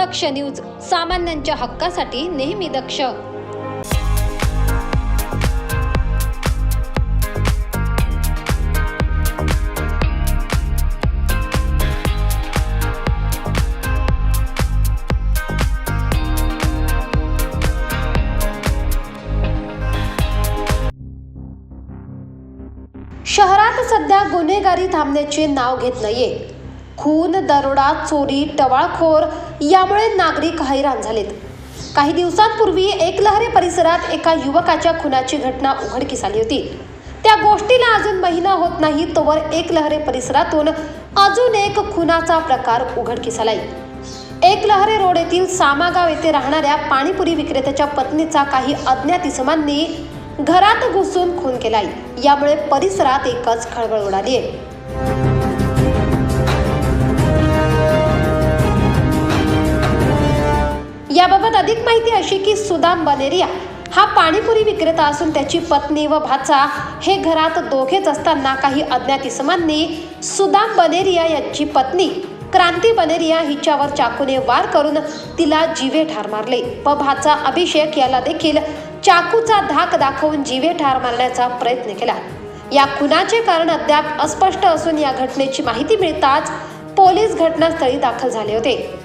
दक्ष news सामान्यांच्या हक्कासाठी नेहमी दक्ष. शहरात सध्या गुन्हेगारी थांबण्याचे नाव घेत नाहीये. खून दरोडा चोरी टवाळखोर यामुळे नागरिक हैराण झालेत. काही दिवसांपूर्वी एकलहरे परिसरात एका युवकाच्या खुनाची घटना उघडकीस आली होती. त्या गोष्टीला अजून महिना होत नाही तोवर एकलहरे परिसरातून अजून एक खुनाचा प्रकार उघडकीस आलाय. एकलहरे रोड येथील सामागाव येथे राहणाऱ्या पाणीपुरी विक्रेत्याच्या पत्नीचा काही अज्ञात इसमांनी घरात घुसून खून केलाय. यामुळे परिसरात एकच खळबळ उडाली आहे याबाबत अधिक माहिती अशी की सुदाम बनेरिया हा पाणीपुरी विक्रेता असून त्याची पत्नी व भाचा हे घरात दोघेच असताना काही अज्ञात इसमांनी सुदाम बनेरिया यांची पत्नी क्रांती बनेरिया हिच्यावर चाकूने वार करून तिला जीवे ठार मारले व भाचा अभिषेक याला देखील चाकूचा धाक दाखवून जीवे ठार मारण्याचा प्रयत्न केला. या खुनाचे कारण अद्याप अस्पष्ट असून या घटनेची माहिती मिळताच पोलीस घटनास्थळी दाखल झाले होते.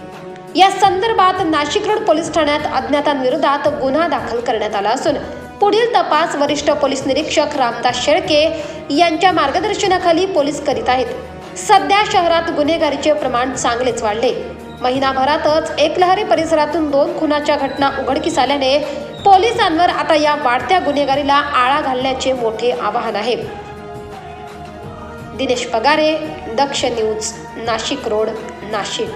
या संदर्भात नाशिक रोड पोलीस ठाण्यात अज्ञातांविरोधात गुन्हा दाखल करण्यात आला असून पुढील तपास वरिष्ठ पोलीस निरीक्षक रामदास शेळके यांच्या मार्गदर्शनाखाली पोलीस करीत आहेत. सध्या शहरात गुन्हेगारीचे प्रमाण चांगलेच वाढले. महिनाभरातच एकलहरी परिसरातून दोन खुनाच्या घटना उघडकीस आल्याने पोलिसांवर आता या वाढत्या गुन्हेगारीला आळा घालण्याचे मोठे आवाहन आहे. Dinesh Pagare Daksh news Nashik road Nashik.